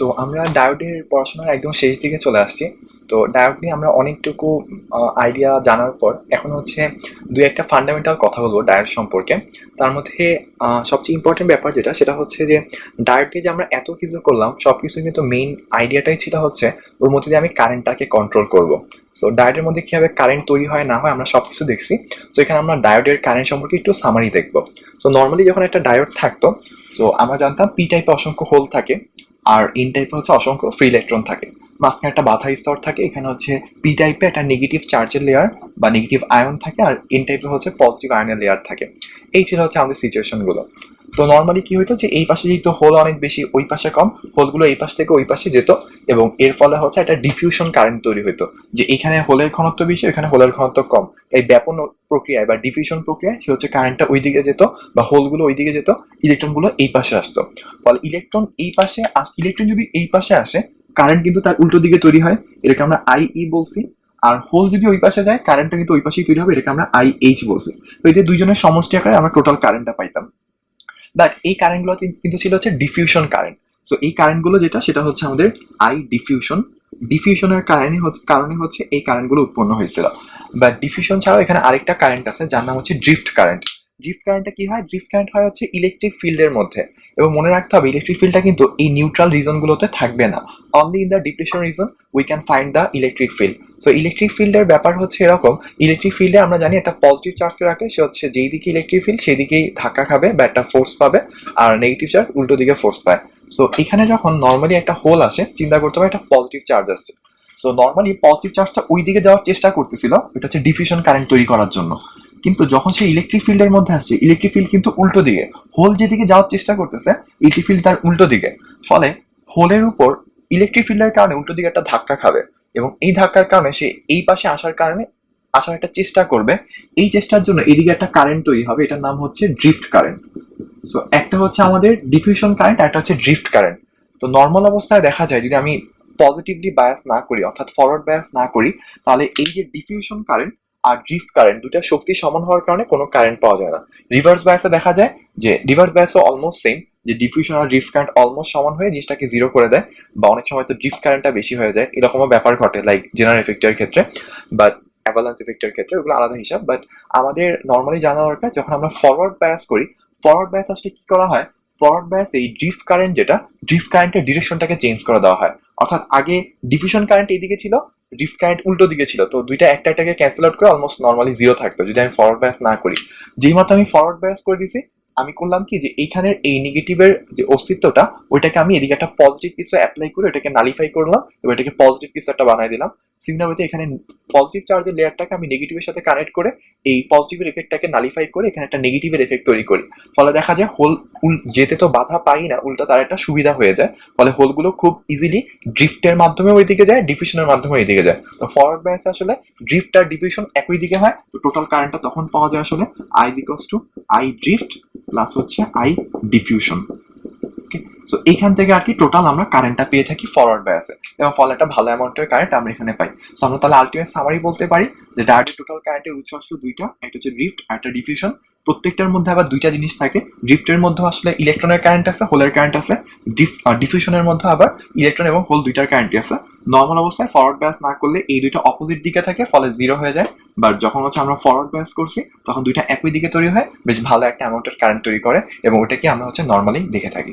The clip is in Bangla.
তো আমরা ডায়োডের পড়াশোনার একদম শেষ দিকে চলে আসছি। তো ডায়োড নিয়ে আমরা অনেকটুকু আইডিয়া জানার পর এখন হচ্ছে দুই একটা ফান্ডামেন্টাল কথা বলব ডায়োড সম্পর্কে। তার মধ্যে সবচেয়ে ইম্পর্টেন্ট ব্যাপার যেটা, সেটা হচ্ছে যে ডায়োড যে আমরা এত কিছু করলাম সব কিছু কিন্তু মেইন আইডিয়াটাই ছিল হচ্ছে ওর মধ্যে দিয়ে আমি কারেন্টটাকে কন্ট্রোল করব। সো ডায়োডের মধ্যে কীভাবে কারেন্ট তৈরি হয়, না হয় আমরা সব কিছু দেখছি। সো এখানে আমরা ডায়োডের কারেন্ট সম্পর্কে একটু সামারি দেখব। সো নর্মালি যখন একটা ডায়োড থাকতো সো আমরা জানতাম পি টাইপে অসংখ্য হোল থাকে। আর ইন টাইপে হচ্ছে অসংখ্য ফ্রি ইলেকট্রন থাকে। মাঝখানে একটা বাধা স্তর থাকে, এখানে হচ্ছে পি টাইপে একটা নেগেটিভ চার্জের লেয়ার বা নেগেটিভ আয়ন থাকে, আর ইন টাইপে হচ্ছে পজিটিভ আয়নের লেয়ার থাকে। এই ছিল হচ্ছে আমাদের সিচুয়েশনগুলো তো নর্মালি কি হতো যে এই পাশে যেহেতু হোল অনেক বেশি, ওই পাশে কম হোলগুলো এই পাশ থেকে ওই পাশে যেত এবং এর ফলে হচ্ছে একটা ডিফিউশন কারেন্ট তৈরি হতো যে এখানে হোলের ঘনত্ব বেশি এখানে হোলের ঘনত্ব কম। এই ব্যাপন প্রক্রিয়ায় বা ডিফিউশন প্রক্রিয়ায় সে হচ্ছে কারেন্টটা ওই দিকে যেত বা হোলগুলো ওই দিকে যেত ইলেকট্রনগুলো এই পাশে আসতো। ফলে ইলেকট্রন এই পাশে আস ইলেকট্রন যদি এই পাশে আসে কারেন্ট কিন্তু তার উল্টো দিকে তৈরি হয়, এটাকে আমরা আই ই বলছি। আর হোল যদি ওই পাশে যায় কারেন্টটা কিন্তু ওই পাশেই তৈরি হবে, এটাকে আমরা আই এইচ বলছি। তো এদের দুইজনের সমষ্টি আকারে আমরা টোটাল কারেন্টটা পাইতাম। বাট এই কারেন্টগুলো কিন্তু ছিল হচ্ছে ডিফিউশন কারেন্ট সো এই কারেন্টগুলো যেটা, সেটা হচ্ছে আমাদের আই ডিফিউশন ডিফিউশনের কারণে কারণে হচ্ছে এই কারেন্টগুলো উৎপন্ন হয়েছিল। বাট ডিফিউশন ছাড়াও এখানে আরেকটা কারেন্ট আছে, যার নাম হচ্ছে ড্রিফ্ট কারেন্ট ড্রিফ্ট কারেন্টটা কি হয়? ড্রিফ্ট কারেন্ট হয় হচ্ছে ইলেকট্রিক ফিল্ডের মধ্যে। এবং মনে রাখতে হবে ইলেকট্রিক ফিল্ডটা কিন্তু এই নিউট্রাল রিজনগুলোতে থাকবে না। Only in the depression region we can find the electric field so electric ফিল্ডের ব্যাপার হচ্ছে এরকম ইলেকট্রিক ফিল্ডে আমরা জানি একটা পজিটিভ চার্জকে রাখলে সে হচ্ছে যেই দিকে ইলেকট্রিক ফিল্ড সেই দিকেই ধাক্কা খাবে বা একটা ফোর্স পাবে আর নেগেটিভ চার্জ উল্টো দিকে ফোর্স পায়। সো এখানে যখন নর্মালি একটা হোল আসে, চিন্তা করতে হবে একটা পজিটিভ চার্জ আসছে। সো নর্মালি পজিটিভ চার্জটা ওই দিকে যাওয়ার চেষ্টা করতেছিল, এটা হচ্ছে ডিফিউশন কারেন্ট তৈরি করার জন্য। কিন্তু যখন সে ইলেকট্রিক ফিল্ডের মধ্যে আসছে ইলেকট্রিক ফিল্ড কিন্তু উল্টো দিকে হোল যেদিকে যাওয়ার চেষ্টা করতেছে ইলেকট্রিক ফিল্ড তার উল্টো দিকে। ফলে হোলের উপর ইলেকট্রিক ফিল্ডের কারণে উল্টো দিকে একটা ধাক্কা খাবে এবং এই ধাক্কার কারণে সে এই পাশে আসার কারণে আসার একটা চেষ্টা করবে। এই চেষ্টার জন্য এদিকে একটা কারেন্ট তৈরি হবে, এটার নাম হচ্ছে ড্রিফট কারেন্ট সো একটা হচ্ছে আমাদের ডিফিউশন কারেন্ট একটা হচ্ছে ড্রিফট কারেন্ট তো নর্মাল অবস্থায় দেখা যায়, যদি আমি পজিটিভলি বায়াস না করি, অর্থাৎ ফরওয়ার্ড বায়াস না করি, তাহলে এই যে ডিফিউশন কারেন্ট আর ড্রিফট কারেন্ট দুটা শক্তি সমান হওয়ার কারণে কোনো কারেন্ট পাওয়া যায় না। রিভার্স বায়াসে দেখা যায় যে রিভার্স বায়াসও অলমোস্ট সেম যে ডিফিউশন আর ড্রিফট কারেন্ট অলমোস্ট সমান হয়ে জিনিসটাকে জিরো করে দেয় বা অনেক সময় তো ড্রিফট কারেন্টটা বেশি হয়ে যায়, এরকমও ব্যাপার ঘটে লাইক জেনারেল এফেক্টের ক্ষেত্রে বাট অ্যাভালান্স এফেক্টের ক্ষেত্রে ওগুলো আলাদা হিসাব বাট আমাদের নর্মালি জানা দরকার যখন আমরা ফরওয়ার্ড বায়াস করি ফরওয়ার্ড ব্যাস আসলে কি করা হয়? ফরওয়ার্ড বায়াস এই ড্রিফট কারেন্ট যেটা ড্রিফট কারেন্টের ডিরেকশনটাকে চেঞ্জ করে দেওয়া হয়। অর্থাৎ আগে ডিফিউশন কারেন্ট এইদিকে ছিল ড্রিফট কারেন্ট উল্টো দিকে ছিল, তো দুইটা একটা একটাকে ক্যান্সেল আউট করে অলমোস্ট নর্মালি জিরো থাকতো, যদি আমি ফরওয়ার্ড ব্যাস না করি। যেই মাত্র আমি ফরওয়ার্ড ব্যাস করে দিছি আমি করলাম কি যে এইখানের এই নেগেটিভের যে অস্তিত্বটা, ওইটাকে আমি এদিকে একটা পজিটিভ কিছু অ্যাপ্লাই করে ওটাকে নালিফাই করলাম এবং এটাকে পজিটিভ কিছু একটা বানাই দিলাম। সিগনালতে এখানে পজিটিভ চার্জের লেয়ারটাকে আমি নেগেটিভের সাথে কানেক্ট করে এই পজিটিভের এফেক্টটাকে নালিফাই করে এখানে একটা নেগেটিভের এফেক্ট তৈরি করি। ফলে দেখা যায় হোল যেতে তো বাধা পাই না, উল্টা তার একটা সুবিধা হয়ে যায়। ফলে হোলগুলো খুব ইজিলি ড্রিফটের মাধ্যমে ওই দিকে যায় ডিফিউশনের মাধ্যমে ওই দিকে যায়। তো ফরওয়ার্ড ব্যাস আসলে ড্রিফট আর ডিফিউশন একই দিকে হয়। তো টোটাল কারেন্টটা তখন পাওয়া যায় আসলে I equals to I drift plus হচ্ছে আই ডিফিউশন ওকে সো এইখান থেকে আর কি টোটাল আমরা কারেন্টটা পেয়ে থাকি ফরওয়ার্ড বায়াসে এবং ফলে একটা ভালো অ্যামাউন্টের কারেন্ট আমরা এখানে পাই। সো আমরা তাহলে আলটিমেট সামারি বলতে পারি যে ডায়োডের টোটাল কারেন্টের উৎস দুইটা, একটা হচ্ছে ড্রিফট আর একটা ডিফিউশন প্রত্যেকটার মধ্যে আবার দুইটা জিনিস থাকে। ড্রিফটের মধ্যে আসলে ইলেকট্রনের কারেন্ট আছে হোলের কারেন্ট আছে। ডিফ ডিফিউশনের মধ্যে আবার ইলেকট্রন এবং হোল দুইটার কারেন্টই আছে। নর্মাল অবস্থায় ফরওয়ার্ড ব্যাস না করলে এই দুইটা অপোজিট দিকে থাকে, ফলে জিরো হয়ে যায়। বাট যখন হচ্ছে আমরা ফরওয়ার্ড ব্যাস করছি, তখন দুইটা একই দিকে তৈরি হয়। বেশ ভালো একটা অ্যামাউন্টের কারেন্ট তৈরি করে এবং ওটাকে আমরা হচ্ছে নর্মালি দেখে থাকি।